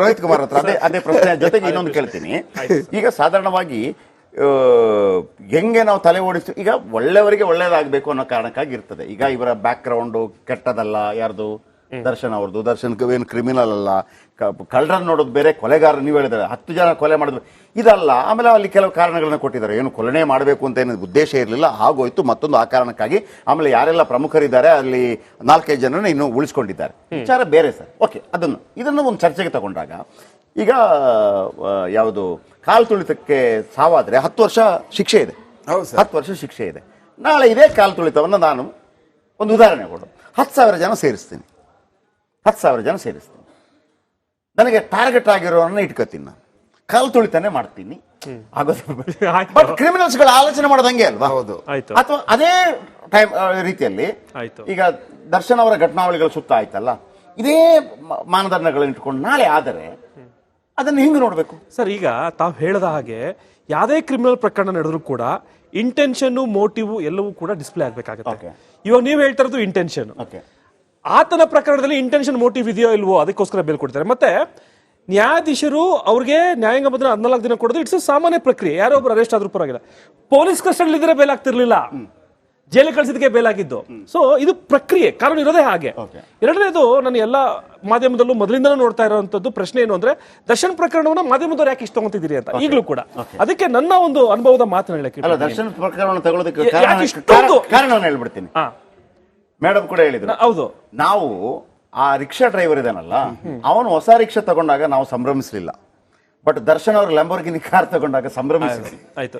ರೋಹಿತ್ ಕುಮಾರ್ ಹತ್ರ ಅದೇ ಅದೇ ಪ್ರಶ್ನೆ. ಜೊತೆಗೆ ಇನ್ನೊಂದು ಕೇಳ್ತೀನಿ. ಈಗ ಸಾಧಾರಣವಾಗಿ ಹೆಂಗೆ ನಾವು ತಲೆ ಓಡಿಸ್ತೀವಿ ಈಗ ಒಳ್ಳೆಯವರಿಗೆ ಒಳ್ಳೇದಾಗಬೇಕು ಅನ್ನೋ ಕಾರಣಕ್ಕಾಗಿ ಇರ್ತದೆ. ಈಗ ಇವರ ಬ್ಯಾಕ್ ಗ್ರೌಂಡು ಕೆಟ್ಟದಲ್ಲ ಯಾರ್ದು? ದರ್ಶನ್ ಅವ್ರದ್ದು. ದರ್ಶನ್ ಏನು ಕ್ರಿಮಿನಲ್ ಅಲ್ಲ. ಕಳ್ಳರ್ ನೋಡೋದು ಬೇರೆ ಕೊಲೆಗಾರ ನೀವು ಹೇಳಿದ್ರೆ ಹತ್ತು ಜನ ಕೊಲೆ ಮಾಡಿದ್ರು. ಇದಲ್ಲ ಆಮೇಲೆ ಅಲ್ಲಿ ಕೆಲವು ಕಾರಣಗಳನ್ನ ಕೊಟ್ಟಿದ್ದಾರೆ. ಏನು ಕೊಲೆನೇ ಮಾಡಬೇಕು ಅಂತ ಏನು ಉದ್ದೇಶ ಇರಲಿಲ್ಲ ಆಗೋಯ್ತು. ಮತ್ತೊಂದು ಆ ಕಾರಣಕ್ಕಾಗಿ ಆಮೇಲೆ ಯಾರೆಲ್ಲ ಪ್ರಮುಖರಿದ್ದಾರೆ ಅಲ್ಲಿ ನಾಲ್ಕೈದು ಜನರನ್ನ ಇನ್ನೂ ಉಳಿಸ್ಕೊಂಡಿದ್ದಾರೆ. ವಿಚಾರ ಬೇರೆ ಸರ್. ಓಕೆ ಅದನ್ನು ಇದನ್ನು ಒಂದು ಚರ್ಚೆಗೆ ತಗೊಂಡಾಗ ಈಗ ಯಾವುದು ಕಾಲು ತುಳಿತಕ್ಕೆ ಸಾವಾದ್ರೆ ಹತ್ತು ವರ್ಷ ಶಿಕ್ಷೆ ಇದೆ. ಹೌದು ಸರ್. ಹತ್ತು ವರ್ಷ ಶಿಕ್ಷೆ ಇದೆ. ನಾಳೆ ಇದೇ ಕಾಲು ತುಳಿತವನ್ನು ನಾನು ಒಂದು ಉದಾಹರಣೆ ಕೊಡು. ಹತ್ತು ಸಾವಿರ ಜನ ಸೇರಿಸ್ತೀನಿ. ಹತ್ತು ಸಾವಿರ ಜನ ಸೇರಿಸ್ತೀನಿ. ನನಗೆ ಟಾರ್ಗೆಟ್ ಆಗಿರೋರನ್ನ ಇಟ್ಕೋತೀನಿ ನಾನು. ಕಾಲು ತುಳಿತಾನೆ ಮಾಡ್ತೀನಿ. ಬಟ್ ಕ್ರಿಮಿನಲ್ಸ್ ಕ್ರಿಮಿನಲ್ಸ್ಗಳ ಆಲೋಚನೆ ಮಾಡೋದಂಗೆ ಅಲ್ವಾ? ಹೌದು. ಅಥವಾ ಅದೇ ಟೈಮ್ ರೀತಿಯಲ್ಲಿ ಆಯ್ತು. ಈಗ ದರ್ಶನ್ ಅವರ ಘಟನಾವಳಿಗಳು ಸುತ್ತ ಆಯ್ತಲ್ಲ? ಇದೇ ಮಾನದಂಡಗಳನ್ನ ಇಟ್ಕೊಂಡು ನಾಳೆ ಆದರೆ ಅದನ್ನು ಹಿಂಗ್ ನೋಡಬೇಕು? ಸರ್ ಈಗ ತಾವು ಹೇಳದ ಹಾಗೆ ಯಾವುದೇ ಕ್ರಿಮಿನಲ್ ಪ್ರಕರಣ ನಡೆದ್ರು ಕೂಡ ಇಂಟೆನ್ಷನ್ ಮೋಟಿವ್ ಎಲ್ಲವೂ ಕೂಡ ಡಿಸ್ಪ್ಲೇ ಆಗಬೇಕಾಗುತ್ತೆ. ಇವಾಗ ನೀವು ಹೇಳ್ತಾ ಇರೋದು ಇಂಟೆನ್ಷನ್ ಓಕೆ ಆತನ ಪ್ರಕರಣದಲ್ಲಿ ಇಂಟೆನ್ಷನ್ ಮೋಟಿವ್ ಇದೆಯೋ ಇಲ್ವೋ ಅದಕ್ಕೋಸ್ಕರ ಬೇಲ್ ಕೊಡ್ತಾರೆ. ಮತ್ತೆ ನ್ಯಾಯಾಧೀಶರು ಅವ್ರಿಗೆ ನ್ಯಾಯಾಂಗ ಬಂದ್ರೆ ಹದಿನಾಲ್ಕು ದಿನ ಕೊಡೋದು ಇಟ್ಸ್ ಸಾಮಾನ್ಯ ಪ್ರಕ್ರಿಯೆ. ಯಾರೋ ಒಬ್ರು ಅರೆಸ್ಟ್ ಆದ್ರೂ ಪರವಾಗಿಲ್ಲ. ಪೊಲೀಸ್ ಕಸ್ಟಡಿ ಇದ್ರೆ ಬೇಲ್ ಆಗ್ತಿರ್ಲಿಲ್ಲ. ಜೈಲಿಗೆ ಕಳಿಸಿದಕ್ಕೆ ಬೇಲ್ ಆಗಿದ್ದು. ಸೊ ಇದು ಪ್ರಕ್ರಿಯೆ ಕಾರಣ ಇರೋದೇ ಹಾಗೆ. ಎರಡನೇದು ನಾನು ಎಲ್ಲ ಮಾಧ್ಯಮದಲ್ಲೂ ಮೊದಲಿಂದ ನೋಡ್ತಾ ಇರುವಂತದ್ದು ಪ್ರಶ್ನೆ ಏನು ಅಂದ್ರೆ ದರ್ಶನ್ ಪ್ರಕರಣವನ್ನ ಮಾಧ್ಯಮದವ್ರು ಯಾಕೆ ಇಷ್ಟ ತಗೊಂತಿದ್ದೀರಿ ಅಂತ ಈಗಲೂ ಕೂಡ. ಅದಕ್ಕೆ ನನ್ನ ಒಂದು ಅನುಭವದ ಮಾತನ್ನ ಹೇಳಕ್ಕೆ ದರ್ಶನ್ ಪ್ರಕರಣ ತಗೊಳ್ಳೋದಕ್ಕೆ ಕಾರಣ ಹೇಳ್ಬಿಡ್ತೀನಿ. ಮೇಡಮ್ ಕೂಡ ಹೇಳಿದ್ರು. ಹೌದು. ನಾವು ಆ ರಿಕ್ಷಾ ಡ್ರೈವರ್ ಇದಾನಲ್ಲ ಅವನು ಹೊಸ ರಿಕ್ಷಾ ತಗೊಂಡಾಗ ನಾವು ಸಂಭ್ರಮಿಸಲಿಲ್ಲ. ಬಟ್ ದರ್ಶನ್ ಅವ್ರ ಲಂಬೋರ್ಗಿನಿ ಕಾರ್ ತಗೊಂಡಾಗ ಸಂಭ್ರಮಿಸಿದ್ವಿ. ಆಯ್ತು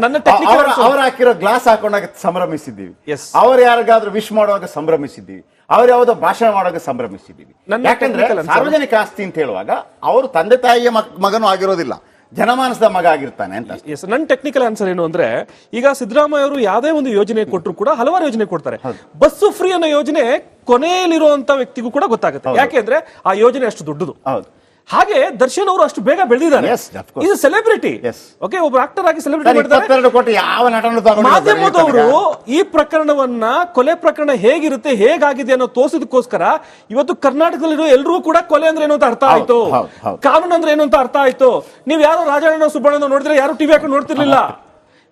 ನನ್ನ technical ಅವರ ಹಾಕಿರೋ ಗ್ಲಾಸ್ ಹಾಕೊಂಡಾಗ ಸಂಭ್ರಮಿಸಿದ್ದೀವಿ. Yes. ಅವ್ರು ಯಾರಿಗಾದ್ರೂ ವಿಶ್ ಮಾಡುವಾಗ ಸಂಭ್ರಮಿಸಿದ್ದೀವಿ. ಅವ್ರು ಯಾವುದೋ ಭಾಷಣ ಮಾಡುವಾಗ ಸಂಭ್ರಮಿಸಿದ್ದೀವಿ. ನನ್ನ ಯಾಕಂದ್ರೆ technical answer- ಸಾರ್ವಜನಿಕ ಆಸ್ತಿ ಅಂತ ಹೇಳುವಾಗ ಅವರು ತಂದೆ ತಾಯಿಯ ಮಕ್- ಮಗನೂ ಆಗಿರೋದಿಲ್ಲ. ಜನಮಾನಸದ ಮಗ ಆಗಿರ್ತಾನೆ ಅಂತ ಎಸ್ ನನ್ನ ಟೆಕ್ನಿಕಲ್ ಆನ್ಸರ್ ಏನು ಅಂದ್ರೆ ಈಗ ಸಿದ್ದರಾಮಯ್ಯ ಅವರು ಯಾವುದೇ ಒಂದು ಯೋಜನೆ ಕೊಟ್ಟರು ಕೂಡ ಹಲವಾರು ಯೋಜನೆ ಕೊಡ್ತಾರೆ. ಬಸ್ಸು ಫ್ರೀ ಅನ್ನೋ ಯೋಜನೆ ಕೊನೆಯಲ್ಲಿರುವಂತ ವ್ಯಕ್ತಿಗೂ ಕೂಡ ಗೊತ್ತಾಗುತ್ತೆ. ಯಾಕೆಂದ್ರೆ ಆ ಯೋಜನೆ ಅಷ್ಟು ದೊಡ್ಡದು. ಹೌದು. ಹಾಗೆ ದರ್ಶನ್ ಅವರು ಅಷ್ಟು ಬೇಗ ಬೆಳೆದಿದ್ದಾರೆ Yes, of course. ಇದು ಸೆಲೆಬ್ರಿಟಿ Yes. ಓಕೆ ಒಬ್ಬ ಆಕ್ಟರ್ ಆಗಿ ಸೆಲೆಬ್ರಿಟಿ ಸರ್, ಮಾಡಿದ್ದಾರೆ ಇಪ್ಪತ್ತೆರಡು ಕೋಟಿ ಯಾವ ನಟನು ಮಾಧ್ಯಮದವರು? ಈ ಪ್ರಕರಣವನ್ನ ಕೊಲೆ ಪ್ರಕರಣ ಹೇಗಿರುತ್ತೆ ಹೇಗಾಗಿದೆ ಅನ್ನೋ ತೋರಿಸೋದಕ್ಕೋಸ್ಕರ ಇವತ್ತು ಕರ್ನಾಟಕದಲ್ಲಿರೋ ಎಲ್ಲರೂ ಕೂಡ ಕೊಲೆ ಅಂದ್ರೆ ಏನು ಅಂತ ಅರ್ಥ ಆಯ್ತು ಹೌದು, ಹೌದು. ಕಾನೂನು ಅಂದ್ರೆ ಏನು ಅಂತ ಅರ್ಥ ಆಯ್ತು ನೀವು ಯಾರು ರಾಜಣ್ಣ ಸುಬ್ಬಣ್ಣ ನೋಡಿದ್ರೆ ಯಾರು ಟಿವಿ ಹಾಕೊಂಡು ನೋಡ್ತಿರ್ಲಿಲ್ಲ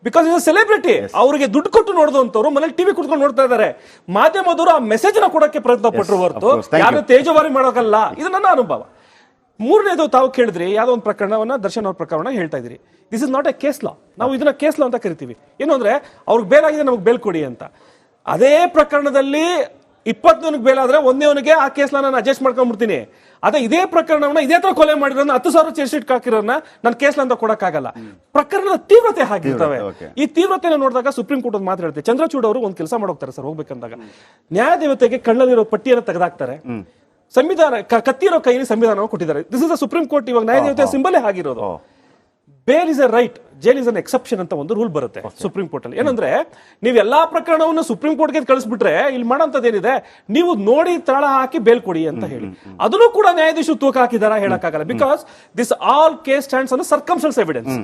ಬಿಕಾಸ್ ಇಸ್ ಸೆಲೆಬ್ರಿಟಿ ಅವರಿಗೆ ದುಡ್ಡು ಕೊಟ್ಟು ನೋಡಿದಂತವ್ರು ಮನೇಲಿ ಟಿವಿ ಕುತ್ಕೊಂಡು ನೋಡ್ತಾ ಇದ್ದಾರೆ ಮಾಧ್ಯಮದವರು ಆ ಮೆಸೇಜ್ನ ಕೊಡಕ್ಕೆ ಪ್ರಯತ್ನ ಪಟ್ಟರು of ಹೊರತು course. Thank ಯಾರು. ತೇಜವಾರಿ ಮಾಡೋಕಲ್ಲ ಇದು ನನ್ನ ಅನುಭವ ಮೂರನೇದು ತಾವು ಕೇಳಿದ್ರಿ ಯಾವ್ದೋ ಒಂದು ಪ್ರಕರಣವನ್ನ ದರ್ಶನ್ ಅವ್ರ ಪ್ರಕರಣ ಹೇಳ್ತಾ ಇದ್ರಿ this is not a case law ನಾವು ಇದನ್ನ ಕೇಸ್ ಲಾ ಅಂತ ಕರಿತೀವಿ. ಏನು ಅಂದ್ರೆ ಅವ್ರಿಗೆ ಬೇಲಾಗಿದೆ ನಮಗೆ ಬೇಲ್ ಕೊಡಿ ಅಂತ. ಅದೇ ಪ್ರಕರಣದಲ್ಲಿ ಇಪ್ಪತ್ತೊಂದಕ್ಕೆ ಬೇಲಾದ್ರೆ ಒಂದೇವನಿಗೆ ಆ ಕೇಸ್ ನಾನು ಅಡ್ಜಸ್ಟ್ ಮಾಡ್ಕೊಂಡ್ಬಿಡ್ತೀನಿ ಅದೇ ಇದೇ ಪ್ರಕರಣವನ್ನ ಇದೇ ತರ ಕೊಲೆ ಮಾಡಿರೋದನ್ನ ಹತ್ತು ಸಾವಿರ ಚಾರ್ಜ್ ಶೀಟ್ ಹಾಕಿರೋನ ನಾನು ಕೇಸ್ ಅಂತ ಕೊಡಕ್ಕಾಗಲ್ಲ. ಪ್ರಕರಣದ ತೀವ್ರತೆ ಆಗಿರ್ತವೆ. ಈ ತೀವ್ರತೆನ ನೋಡಿದಾಗ ಸುಪ್ರೀಂ ಕೋರ್ಟ್ ಒಂದು ಮಾತು ಹೇಳುತ್ತೆ ಚಂದ್ರಚೂಡ್ ಅವರು ಒಂದು ಕೆಲಸ ಮಾಡೋಗ್ತಾರೆ ಸರ್ ಹೋಗ್ಬೇಕಂದಾಗ. ನ್ಯಾಯದೇವತೆಗೆ ಕಣ್ಣಲ್ಲಿರೋ ಪಟ್ಟಿಯನ್ನು ತೆಗೆದಾಕ್ತಾರೆ. ಸಂವಿಧಾನ ಕತ್ತಿರೋ ಕೈಯಲ್ಲಿ ಸಂವಿಧಾನವನ್ನು ಕೊಟ್ಟಿದ್ದಾರೆ. This is the supreme court ಇವಾಗ ನ್ಯಾಯದೇವತೆ ಸಿಂಬಲೇ ಆಗಿರೋದು. Bare bail is a right jail is an exception ಅಂತ ಒಂದು ರೂಲ್ ಬರುತ್ತೆ ಸುಪ್ರೀಂ ಕೋರ್ಟ್ ಅಲ್ಲಿ. ಏನಂದ್ರೆ ನೀವು ಎಲ್ಲಾ ಪ್ರಕರಣವನ್ನು ಸುಪ್ರೀಂ ಕೋರ್ಟ್ಗೆ ಕಳಿಸ್ಬಿಟ್ರೆ ಇಲ್ಲಿ ಮಾಡೋಂಥದ್ದು ಏನಿದೆ ನೀವು ನೋಡಿ ತಾಳ ಹಾಕಿ ಬೇಲ್ ಕೊಡಿ ಅಂತ ಹೇಳಿ. ಅದನ್ನು ಕೂಡ ನ್ಯಾಯಾಧೀಶರು ತೂಕ ಹಾಕಿದಾರ ಹೇಳಕ್ಕಾಗಲ್ಲ. Because this all case stands ಅನ್ನು ಸರ್ಕಮ್ಸ್ಟೆನ್ಸ್ ಎವಿಡೆನ್ಸ್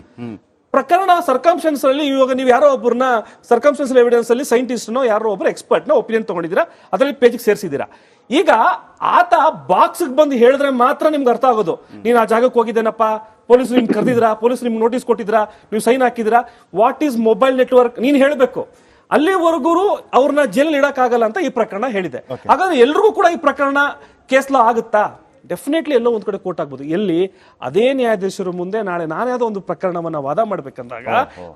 ಪ್ರಕರಣ ಸರ್ಕಮ್ಸ್ಟೆನ್ಸ್ ಅಲ್ಲಿ ಇವಾಗ ನೀವು ಯಾರೋ ಒಬ್ಬರನ್ನ ಸರ್ಕಮ್ಸ್ಟೆನ್ಸ್ ಎವಿಡೆನ್ಸ್ ಅಲ್ಲಿ ಸೈಂಟಿಸ್ಟ್ನೋ ಯಾರೋ ಒಬ್ಬರು ಎಕ್ಸ್ಪರ್ಟ್ನ ನ ಒಪಿನಿಯನ್ ತಗೊಂಡಿದ್ದೀರಾ ಅದರಲ್ಲಿ ಪೇಜಿಗೆ ಸೇರಿಸಿದ್ದೀರಾ. ಈಗ ಆತ ಬಾಕ್ಸ್ ಬಂದು ಹೇಳಿದ್ರೆ ಮಾತ್ರ ನಿಮ್ಗೆ ಅರ್ಥ ಆಗೋದು. ನೀನು ಆ ಜಾಗಕ್ಕೆ ಹೋಗಿದ್ದೇನಪ್ಪ? ಪೊಲೀಸ್ ನಿಮ್ಗೆ ಕರೆದಿದ್ರಾ? ಪೊಲೀಸ್ ನಿಮ್ಗೆ ನೋಟಿಸ್ ಕೊಟ್ಟಿದ್ರಾ? ನೀವು ಸೈನ್ ಹಾಕಿದ್ರಾ? ವಾಟ್ ಈಸ್ ಮೊಬೈಲ್ ನೆಟ್ವರ್ಕ್ ನೀನು ಹೇಳಬೇಕು. ಅಲ್ಲಿವರೆಗೂ ಅವ್ರನ್ನ ಜೈಲಲ್ಲಿ ಇಡಕ್ಕಾಗಲ್ಲ ಅಂತ ಈ ಪ್ರಕರಣ ಹೇಳಿದೆ. ಹಾಗಾದ್ರೆ ಎಲ್ರಿಗೂ ಕೂಡ ಈ ಪ್ರಕರಣ ಕೇಸ್ಲ ಆಗುತ್ತಾ? ಡೆಫಿನೆಟ್ಲಿ ಎಲ್ಲೋ ಒಂದ್ ಕಡೆ ಕೋರ್ಟ್ ಆಗ್ಬೋದು. ಎಲ್ಲಿ ಅದೇ ನ್ಯಾಯಾಧೀಶರು ಮುಂದೆ ನಾಳೆ ನಾನೇ ಒಂದು ಪ್ರಕರಣವನ್ನ ವಾದ ಮಾಡ್ಬೇಕಂದಾಗ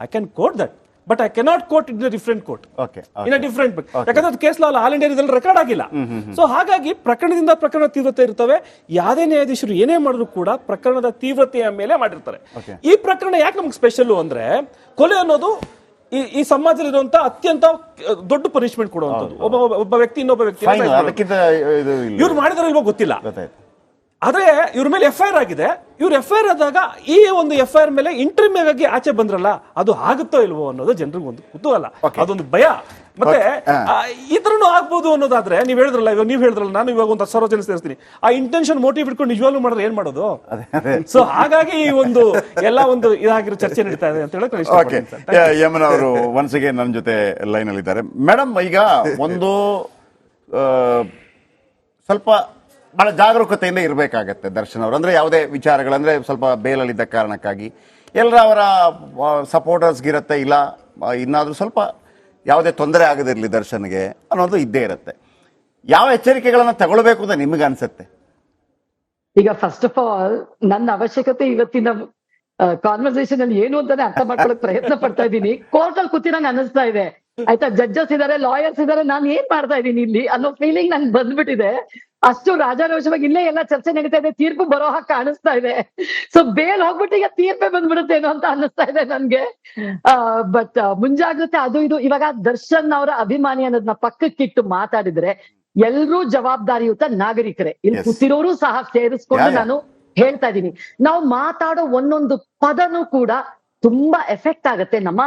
I can court that but I cannot court in different court okay in different ಯಾಕಂದ್ರೆ ಅದು ಕೇಸ್ ಲಾ ಆಲ್ ಇಂಡಿಯಾದಲ್ಲಿ ರೆಕಾರ್ಡ್ ಆಗಿಲ್ಲ. ಸೊ ಹಾಗಾಗಿ ಪ್ರಕರಣದಿಂದ ಪ್ರಕರಣ ತೀವ್ರತೆ ಇರ್ತವೆ. ಯಾವುದೇ ನ್ಯಾಯಾಧೀಶರು ಏನೇ ಮಾಡಿದ್ರು ಕೂಡ ಪ್ರಕರಣದ ತೀವ್ರತೆಯ ಮೇಲೆ ಮಾಡಿರ್ತಾರೆ. ಈ ಪ್ರಕರಣ ಯಾಕೆ ನಮ್ಗೆ ಸ್ಪೆಷಲ್ ಅಂದ್ರೆ ಕೊಲೆ ಅನ್ನೋದು ಈ ಈ ಸಮಾಜದಲ್ಲಿ ಇರುವಂತ ಅತ್ಯಂತ ದೊಡ್ಡ ಪನಿಷ್ಮೆಂಟ್ ಕೊಡುವಂಥದ್ದು. ಒಬ್ಬ ಒಬ್ಬ- ವ್ಯಕ್ತಿ ಇನ್ನೊಬ್ಬ ವ್ಯಕ್ತಿ ಇವ್ರು ಮಾಡಿದ್ರೆ ಇಲ್ವೋ ಗೊತ್ತಿಲ್ಲ. ಆದ್ರೆ ಇವ್ರ ಮೇಲೆ ಎಫ್ ಐ ಆರ್ ಆಗಿದೆ. ಇವ್ರು ಎಫ್ ಐ ಆರ್ ಆದಾಗ ಈ ಒಂದು ಎಫ್ ಐ ಆರ್ ಮೇಲೆ ಇಂಟರ್ವ್ಯೂ ಆಗಿ ಆಚೆ ಬಂದ್ರಲ್ಲ ಅದು ಆಗುತ್ತೋ ಇಲ್ವೋ ಅನ್ನೋದು ಜನರಿಗೆ ಒಂದು ಕುತೂಹಲ. ಅದೊಂದು ಭಯ. ಮತ್ತೆ ಇದ್ರೂ ಈ ತರನು ಆಗ್ಬೋದು ಅನ್ನೋದಾದ್ರೆ ನೀವ್ ಹೇಳಿದ್ರಲ್ಲ ಇವಾಗ ನೀವ್ ಹೇಳಿದ್ರಲ್ಲ ನಾನು ಇವಾಗ ಒಂದು ಸರ್ವ ಸಾವಿರ ಜನ ಸೇರಿಸ್ತೀನಿ. ಆ ಇಂಟೆನ್ಷನ್ ಮೋಟಿವ್ ಇಟ್ಕೊಂಡು ನಿಜವಾಗ್ಲೂ ಮಾಡಿದ್ರೆ ಏನ್ ಮಾಡೋದು? ಸೊ ಹಾಗಾಗಿ ಈ ಒಂದು ಎಲ್ಲ ಒಂದು ಇದಾಗಿರೋ ಚರ್ಚೆ ನಡೀತಾ ಇದೆ ಅಂತ ಹೇಳಕ್. ಯಮನ ಅವರು ಒನ್ಸಿಗೆ ನನ್ನ ಜೊತೆ ಲೈನ್ ಅಲ್ಲಿ ಇದ್ದಾರೆ ಮೇಡಮ್ ಈಗ ಒಂದು ಸ್ವಲ್ಪ ಬಹಳ ಜಾಗರೂಕತೆಯಿಂದ ಇರಬೇಕಾಗತ್ತೆ ದರ್ಶನ್ ಅವರು. ಅಂದ್ರೆ ಯಾವುದೇ ವಿಚಾರಗಳಂದ್ರೆ ಸ್ವಲ್ಪ ಬೇಲಲ್ಲಿದ್ದ ಕಾರಣಕ್ಕಾಗಿ. ಎಲ್ಲರ ಅವರ ಸಪೋರ್ಟರ್ಸ್ಗಿರತ್ತೆ ಇಲ್ಲ ಇನ್ನಾದ್ರೂ ಸ್ವಲ್ಪ ಯಾವುದೇ ತೊಂದರೆ ಆಗದಿರಲಿ ದರ್ಶನ್ಗೆ ಅನ್ನೋದು ಇದ್ದೇ ಇರುತ್ತೆ. ಯಾವ ಎಚ್ಚರಿಕೆಗಳನ್ನ ತಗೊಳ್ಬೇಕು ಅಂತ ನಿಮಗೆ ಅನ್ಸುತ್ತೆ? ಈಗ ಫಸ್ಟ್ ಆಫ್ ಆಲ್ ನನ್ನ ಅವಶ್ಯಕತೆ ಇವತ್ತಿನ ಕಾನ್ವರ್ಸೇಷನ್ ಅಲ್ಲಿ ಏನು ಅಂತಾನೆ ಅರ್ಥ ಮಾಡ್ಕೊಳಕ್ ಪ್ರಯತ್ನ ಪಡ್ತಾ ಇದ್ದೀನಿ. ಕೋರ್ಟ್ ಅಲ್ಲಿ ಕೂತಿರಂಗ್ ಅನಿಸ್ತಾ ಇದೆ. ಆಯ್ತಾ ಜಡ್ಜಸ್ ಇದಾರೆ ಲಾಯರ್ಸ್ ಇದಾರೆ, ನಾನು ಏನ್ ಮಾಡ್ತಾ ಇದ್ದೀನಿ ಇಲ್ಲಿ ಅನ್ನೋ ಫೀಲಿಂಗ್ ನಂಗೆ ಬಂದ್ಬಿಟ್ಟಿದೆ. ಅಷ್ಟು ರಾಜಾರೋಷವಾಗಿ ಇಲ್ಲೇ ಎಲ್ಲ ಚರ್ಚೆ ನಡೀತಾ ಇದೆ ತೀರ್ಪು ಬರೋ ಹಾಗೆ ಕಾಣಿಸ್ತಾ ಇದೆ. ಸೊ ಬೇಲ್ ಹೋಗ್ಬಿಟ್ಟು ಈಗ ತೀರ್ಪೇ ಬಂದ್ಬಿಡುತ್ತೇನೋ ಅಂತ ಅನಿಸ್ತಾ ಇದೆ ನನ್ಗೆ. ಬಟ್ ಮುಂಜಾಗ್ರತೆ ಅದು ಇದು. ಇವಾಗ ದರ್ಶನ್ ಅವರ ಅಭಿಮಾನಿ ಅನ್ನೋದನ್ನ ಪಕ್ಕಕ್ಕಿಟ್ಟು ಮಾತಾಡಿದ್ರೆ ಎಲ್ರೂ ಜವಾಬ್ದಾರಿಯುತ ನಾಗರಿಕರೇ. ಇಲ್ಲಿ. ಕೂತಿರೋರು ಸಹ ಸೇರಿಸ್ಕೊಂಡು. ನಾನು ಹೇಳ್ತಾ ಇದ್ದೀನಿ. ನಾವು ಮಾತಾಡೋ ಒಂದೊಂದು ಪದನೂ ಕೂಡ ತುಂಬಾ ಎಫೆಕ್ಟ್ ಆಗತ್ತೆ ನಮ್ಮ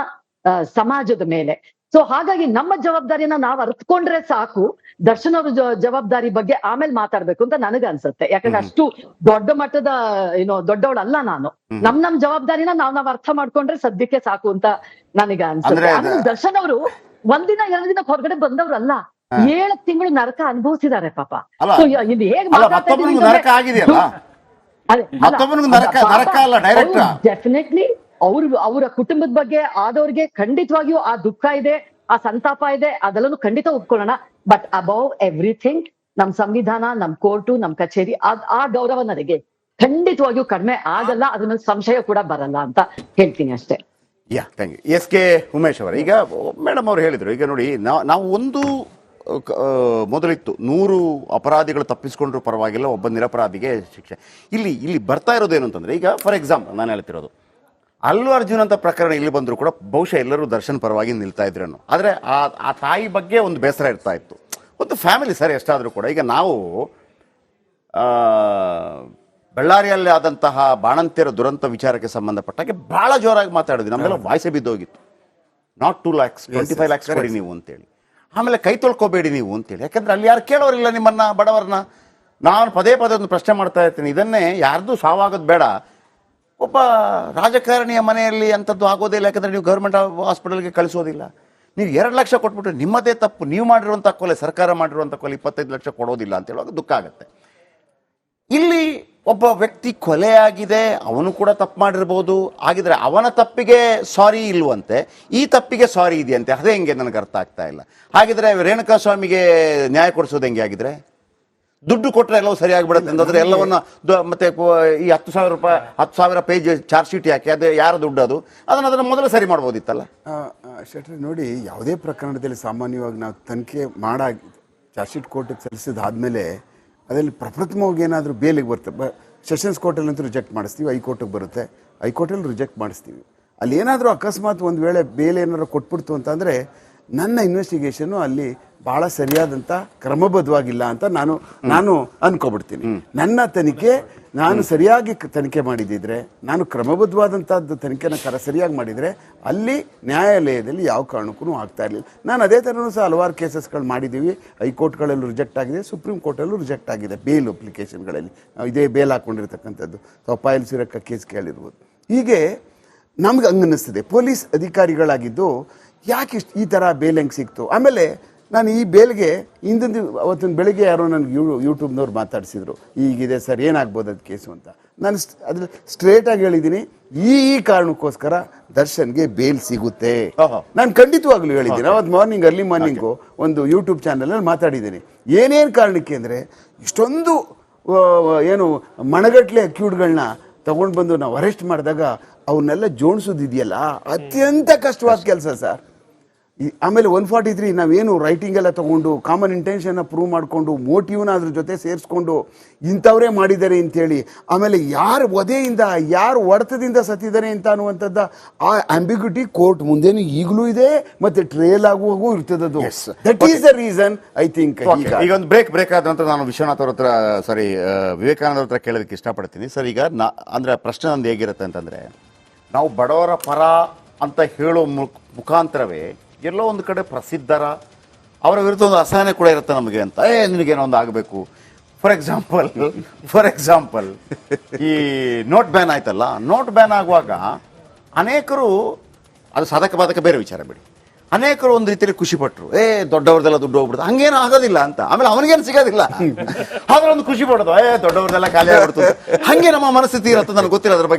ಸಮಾಜದ ಮೇಲೆ. ಸೊ ಹಾಗಾಗಿ ನಮ್ಮ ಜವಾಬ್ದಾರಿಯನ್ನ ನಾವು ಅರ್ಥಕೊಂಡ್ರೆ ಸಾಕು. ದರ್ಶನ್ ಅವ್ರ ಜವಾಬ್ದಾರಿ ಬಗ್ಗೆ ಆಮೇಲೆ ಮಾತಾಡ್ಬೇಕು ಅಂತ ನನಗ ಅನ್ಸುತ್ತೆ. ಯಾಕಂದ್ರೆ ಅಷ್ಟು ದೊಡ್ಡ ಮಟ್ಟದ ಏನೋ ದೊಡ್ಡವಳಲ್ಲ ನಾನು. ನಮ್ ನಮ್ ಜವಾಬ್ದಾರಿನ ನಾವ್ ನಾವ್ ಅರ್ಥ ಮಾಡ್ಕೊಂಡ್ರೆ ಸದ್ಯಕ್ಕೆ ಸಾಕು ಅಂತ ನನಗೆ ಅನ್ಸುತ್ತೆ. ದರ್ಶನ್ ಅವರು ಒಂದಿನ ಎರಡು ದಿನ ಹೊರಗಡೆ ಬಂದವ್ರಲ್ಲ ಏಳು ತಿಂಗಳು ನರಕ ಅನುಭವಿಸಿದ್ದಾರೆ ಪಾಪ. ಇದು ಹೇಗೆ direct. ಡೆಫಿನೆಟ್ಲಿ ಅವ್ರ, ಅವರ ಕುಟುಂಬದ ಬಗ್ಗೆ ಆದವ್ರಿಗೆ ಖಂಡಿತವಾಗಿಯೂ ಆ ದುಃಖ ಇದೆ, ಆ ಸಂತಾಪ ಇದೆ, ಅದೆಲ್ಲನೂ ಖಂಡಿತ ಒಪ್ಕೊಳ್ಳೋಣ. ಬಟ್ ಅಬೌವ್ ಎವ್ರಿಥಿಂಗ್ ನಮ್ ಸಂವಿಧಾನ, ನಮ್ ಕೋರ್ಟು, ನಮ್ ಕಚೇರಿ, ಆ ಗೌರವ ನನಗೆ ಖಂಡಿತವಾಗಿಯೂ ಕಡಿಮೆ ಆಗಲ್ಲ ಮೇಲೆ ಸಂಶಯ ಕೂಡ ಬರಲ್ಲ ಅಂತ ಹೇಳ್ತೀನಿ ಅಷ್ಟೇ. Yeah thank you S K Umesh ಅವರ, ಈಗ ಮೇಡಮ್ ಅವರು ಹೇಳಿದರು, ಈಗ ನೋಡಿ ನಾವು ಒಂದು ಮೊದಲಿತ್ತು, ನೂರು ಅಪರಾಧಿಗಳು ತಪ್ಪಿಸ್ಕೊಂಡ್ರು ಪರವಾಗಿಲ್ಲ, ಒಬ್ಬ ನಿರಪರಾಧಿಗೆ ಶಿಕ್ಷೆ. ಇಲ್ಲಿ ಇಲ್ಲಿ ಬರ್ತಾ ಇರೋದೇನು ಅಂತಂದ್ರೆ, ಈಗ ಫಾರ್ ಎಕ್ಸಾಂಪಲ್ ನಾನು ಹೇಳ್ತಿರೋದು ಅಲ್ಲು ಅರ್ಜುನ್ ಅಂತ ಪ್ರಕರಣ ಇಲ್ಲಿ ಬಂದರೂ ಕೂಡ ಬಹುಶಃ ಎಲ್ಲರೂ ದರ್ಶನ್ ಪರವಾಗಿ ನಿಲ್ತಾ ಇದ್ರೇನು ಆದರೆ ಆ ಆ ತಾಯಿ ಬಗ್ಗೆ ಒಂದು ಬೇಸರ ಇರ್ತಾ ಇತ್ತು. ಒಂದು ಫ್ಯಾಮಿಲಿ ಸರ್ ಎಷ್ಟಾದರೂ ಕೂಡ. ಈಗ ನಾವು ಬಳ್ಳಾರಿಯಲ್ಲಿ ಆದಂತಹ ಬಾಣಂತಿಯರ ದುರಂತ ವಿಚಾರಕ್ಕೆ ಸಂಬಂಧಪಟ್ಟಾಗೆ ಬಹಳ ಜೋರಾಗಿ ಮಾತಾಡಿದ್ವಿ. ನಮ್ಮೆಲ್ಲ ವಾಯ್ಸೆ ಬಿದ್ದೋಗಿತ್ತು. Not two lakhs twenty five lakhs ಕೊಡಿ ನೀವು ಅಂತೇಳಿ. ಆಮೇಲೆ ಕೈ ತೊಳ್ಕೋಬೇಡಿ ನೀವು ಅಂತೇಳಿ. ಯಾಕಂದ್ರೆ ಅಲ್ಲಿ ಯಾರು ಕೇಳೋರಿಲ್ಲ ನಿಮ್ಮನ್ನ ಬಡವರನ್ನ. ನಾನು ಪದೇ ಪದೇ ಒಂದು ಪ್ರಶ್ನೆ ಮಾಡ್ತಾ ಇರ್ತೀನಿ. ಇದನ್ನೇ ಯಾರ್ದು ಸಾವಾಗೋದು ಬೇಡ. ಒಬ್ಬ ರಾಜಕಾರಣಿಯ ಮನೆಯಲ್ಲಿ ಅಂಥದ್ದು ಆಗೋದಿಲ್ಲ ಯಾಕಂದರೆ ನೀವು ಗೌರ್ಮೆಂಟ್ ಹಾಸ್ಪಿಟಲ್ಗೆ ಕಳಿಸೋದಿಲ್ಲ. ನೀವು ಎರಡು ಲಕ್ಷ ಕೊಟ್ಬಿಟ್ಟು ನಿಮ್ಮದೇ ತಪ್ಪು. ನೀವು ಮಾಡಿರುವಂಥ ಕೊಲೆ, ಸರ್ಕಾರ ಮಾಡಿರುವಂಥ ಕೊಲೆ ಇಪ್ಪತ್ತೈದು ಲಕ್ಷ ಕೊಡೋದಿಲ್ಲ ಅಂತ ಹೇಳುವಾಗ ದುಃಖ ಆಗುತ್ತೆ. ಇಲ್ಲಿ ಒಬ್ಬ ವ್ಯಕ್ತಿ ಕೊಲೆಯಾಗಿದೆ, ಅವನು ಕೂಡ ತಪ್ಪು ಮಾಡಿರ್ಬೋದು. ಆಗಿದ್ರೆ ಅವನ ತಪ್ಪಿಗೆ ಸಾರಿ ಇಲ್ವಂತೆ, ಈ ತಪ್ಪಿಗೆ ಸಾರಿ ಇದೆಯಂತೆ. ಅದೇ ಹೆಂಗೆ ನನಗೆ ಅರ್ಥ ಆಗ್ತಾ ಇಲ್ಲ. ಹಾಗಿದ್ರೆ ರೇಣುಕಾ ಸ್ವಾಮಿಗೆ ನ್ಯಾಯ ಕೊಡಿಸೋದು ಹೆಂಗೆ ಆಗಿದ್ರೆ? ದುಡ್ಡು ಕೊಟ್ಟರೆ ಎಲ್ಲವೂ ಸರಿಯಾಗಿಬಿಡುತ್ತೆ. ಅಂತಂದ್ರೆ ಎಲ್ಲವನ್ನ ಮತ್ತೆ ಈ ಹತ್ತು ಸಾವಿರ ರೂಪಾಯಿ ಹತ್ತು ಸಾವಿರ ಪೇಜ್ ಚಾರ್ಜ್ ಶೀಟ್ ಯಾಕೆ ಅದು ಯಾರ ದುಡ್ಡು ಅದು? ಅದನ್ನ ಅದನ್ನ ಮೊದಲು ಸರಿ ಮಾಡ್ಬೋದಿತ್ತಲ್ಲ? ಶೆಟ್ರೆ ನೋಡಿ ಯಾವುದೇ ಪ್ರಕರಣದಲ್ಲಿ ಸಾಮಾನ್ಯವಾಗಿ ನಾವು ತನಿಖೆ ಮಾಡ ಚಾರ್ಜ್ ಶೀಟ್ ಕೋರ್ಟಿಗೆ ಸಲ್ಲಿಸಿದಾದ್ಮೇಲೆ ಅದರಲ್ಲಿ ಪ್ರಪ್ರಥಮವಾಗಿ ಏನಾದರೂ ಬೇಲಿಗೆ ಬರುತ್ತೆ. ಬ ಸೆಷನ್ಸ್ ಕೋರ್ಟಲ್ಲಂತೂ ರಿಜೆಕ್ಟ್ ಮಾಡಿಸ್ತೀವಿ ಹೈಕೋರ್ಟಿಗೆ ಬರುತ್ತೆ. ಹೈಕೋರ್ಟಲ್ಲಿ ರಿಜೆಕ್ಟ್ ಮಾಡಿಸ್ತೀವಿ. ಅಲ್ಲಿ ಏನಾದರೂ ಅಕಸ್ಮಾತ್ ಒಂದು ವೇಳೆ ಬೇಲೆ ಏನಾದ್ರು ಕೊಟ್ಬಿಡ್ತು ಅಂತಂದರೆ ನನ್ನ ಇನ್ವೆಸ್ಟಿಗೇಷನು ಅಲ್ಲಿ ಬಹಳ ಸರಿಯಾದಂಥ ಕ್ರಮಬದ್ಧವಾಗಿಲ್ಲ ಅಂತ ನಾನು ನಾನು ಅನ್ಕೊಬಿಡ್ತೀನಿ. ನನ್ನ ತನಿಖೆ ನಾನು ಸರಿಯಾಗಿ ತನಿಖೆ ಮಾಡಿದಿದ್ರೆ ನಾನು ಕ್ರಮಬದ್ಧವಾದಂಥದ್ದು ತನಿಖೆನ ಕರ ಸರಿಯಾಗಿ ಮಾಡಿದ್ರೆ ಅಲ್ಲಿ ನ್ಯಾಯಾಲಯದಲ್ಲಿ ಯಾವ ಕಾರಣಕ್ಕೂ ಆಗ್ತಾ ಇರಲಿಲ್ಲ. ನಾನು ಅದೇ ಥರನೂ ಸಹ ಹಲವಾರು ಕೇಸಸ್ಗಳು ಮಾಡಿದ್ದೀವಿ. ಹೈಕೋರ್ಟ್ಗಳಲ್ಲೂ ರಿಜೆಕ್ಟ್ ಆಗಿದೆ ಸುಪ್ರೀಂ ಕೋರ್ಟಲ್ಲೂ ರಿಜೆಕ್ಟ್ ಆಗಿದೆ ಬೇಲ್ ಅಪ್ಲಿಕೇಶನ್ಗಳಲ್ಲಿ. ನಾವು ಇದೇ ಬೇಲ್ ಹಾಕೊಂಡಿರ್ತಕ್ಕಂಥದ್ದು ಅಥವಾ ಪಾಯಲ್ ಸಿರಕ್ಕ ಕೇಸ್ ಕೇಳಿರ್ಬೋದು. ಹೀಗೆ ನಮ್ಗೆ ಹಂಗನ್ನಿಸ್ತದೆ. ಪೊಲೀಸ್ ಅಧಿಕಾರಿಗಳಾಗಿದ್ದು ಯಾಕೆ ಇಷ್ಟು ಈ ಥರ ಬೇಲ್ ಹೆಂಗೆ ಸಿಕ್ತು? ಆಮೇಲೆ ನಾನು ಈ ಬೇಲ್ಗೆ ಹಿಂದಿನ ಅವತ್ತಿನ ಬೆಳಿಗ್ಗೆ ಯಾರೋ ನನಗೆ ಯೂ ಯೂಟ್ಯೂಬ್ನವ್ರು ಮಾತಾಡಿಸಿದ್ರು ಈಗಿದೆ ಸರ್ ಏನಾಗ್ಬೋದು ಅದು ಕೇಸು ಅಂತ. ನಾನು ಅದ್ರ ಸ್ಟ್ರೇಟಾಗಿ ಹೇಳಿದ್ದೀನಿ ಈ ಈ ಕಾರಣಕ್ಕೋಸ್ಕರ ದರ್ಶನ್ಗೆ ಬೇಲ್ ಸಿಗುತ್ತೆ. ನಾನು ಖಂಡಿತವಾಗ್ಲೂ ಹೇಳಿದ್ದೀನಿ ಅವತ್ತು ಮಾರ್ನಿಂಗ್ ಅರ್ಲಿ ಮಾರ್ನಿಂಗು ಒಂದು ಯೂಟ್ಯೂಬ್ ಚಾನಲಲ್ಲಿ ಮಾತಾಡಿದ್ದೀನಿ ಏನೇನು ಕಾರಣಕ್ಕೆ ಅಂದರೆ ಇಷ್ಟೊಂದು ಏನು ಮಣಗಟ್ಲೆ ಅಕ್ಯೂಡ್ಗಳನ್ನ ತಗೊಂಡು ಬಂದು ನಾವು ಅರೆಸ್ಟ್ ಮಾಡಿದಾಗ ಅವನ್ನೆಲ್ಲ ಜೋಡಿಸೋದಿದೆಯಲ್ಲ ಅತ್ಯಂತ ಕಷ್ಟವಾದ ಕೆಲಸ ಸರ್. ಈ- ಆಮೇಲೆ ಒನ್ ಫಾರ್ಟಿ ತ್ರೀ ನಾವೇನು ರೈಟಿಂಗ್ ಎಲ್ಲ ತಗೊಂಡು ಕಾಮನ್ ಇಂಟೆನ್ಷನ್ನ ಪ್ರೂವ್ ಮಾಡಿಕೊಂಡು ಮೋಟಿವ್ನ ಅದ್ರ ಜೊತೆ ಸೇರಿಸ್ಕೊಂಡು ಇಂಥವರೇ ಮಾಡಿದ್ದಾರೆ ಅಂತೇಳಿ ಆಮೇಲೆ ಯಾರು ವಧೆಯಿಂದ ಯಾರು ಹೊಡೆತದಿಂದ ಸತ್ತಿದ್ದಾರೆ ಅಂತ ಅನ್ನುವಂಥದ್ದು ಆ ಆಂಬಿಗ್ಯೂಟಿ ಕೋರ್ಟ್ ಮುಂದೆನೂ ಈಗಲೂ ಇದೆ ಮತ್ತೆ ಟ್ರೇಲ್ ಆಗುವಾಗೂ ಇರ್ತದದು. ಅದು that is the reason I think ಈಗ ಒಂದು ಬ್ರೇಕ್ ಬ್ರೇಕ್ ಆದ ನಂತರ ನಾನು ವಿಶ್ವನಾಥ್ ಅವ್ರ ಹತ್ರ ಸಾರಿ ವಿವೇಕಾನಂದ ಹತ್ರ ಕೇಳೋದಕ್ಕೆ ಇಷ್ಟಪಡ್ತೀನಿ. ಸರ್ ಈಗ ನಾ ಅಂದರೆ ಪ್ರಶ್ನೆ ನಂದು ಹೇಗಿರುತ್ತೆ ಅಂತಂದ್ರೆ ನಾವು ಬಡವರ ಪರ ಅಂತ ಹೇಳೋ ಮುಖ- ಮುಖಾಂತರವೇ ಎಲ್ಲೋ ಒಂದು ಕಡೆ ಪ್ರಸಿದ್ಧರ, ಅವರ ವಿರುದ್ಧ ಒಂದು ಅಸಹನೆ ಕೂಡ ಇರುತ್ತೆ ನಮಗೆ ಅಂತ. ಏ, ನಿನಗೇನೋ ಒಂದು ಆಗಬೇಕು. ಫಾರ್ ಎಕ್ಸಾಂಪಲ್ ಫಾರ್ ಎಕ್ಸಾಂಪಲ್ ಈ ನೋಟ್ ಬ್ಯಾನ್ ಆಯ್ತಲ್ಲ? ನೋಟ್ ಬ್ಯಾನ್ ಆಗುವಾಗ ಅನೇಕರು, ಅದು ಸಾಧಕ ಬಾಧಕ ಬೇರೆ ವಿಚಾರ ಬಿಡಿ. ಅನೇಕರು ಒಂದು ರೀತಿಯಲ್ಲಿ ಖುಷಿಪಟ್ಟರು ಏ, ದೊಡ್ಡವ್ರದೆಲ್ಲ ದುಡ್ಡು ಹೋಗ್ಬಿಡ್ತು. ಹಂಗೇನು ಆಗೋದಿಲ್ಲ ಅಂತ. ಆಮೇಲೆ ಅವನಿಗೇನು ಸಿಗೋದಿಲ್ಲ? ಆದ್ರೆ ಒಂದು ಖುಷಿ ಪಡೋದು, ಏ, ದೊಡ್ಡವ್ರದೆಲ್ಲ ಖಾಲಿ ಆಗ್ಬಿಡ್ತು ಹಂಗೆ ನಮ್ಮ ಮನಸ್ಥಿತಿ ಇರುತ್ತೆ ನನಗೆ ಗೊತ್ತಿಲ್ಲ ಅದ್ರ ಬಗ್ಗೆ.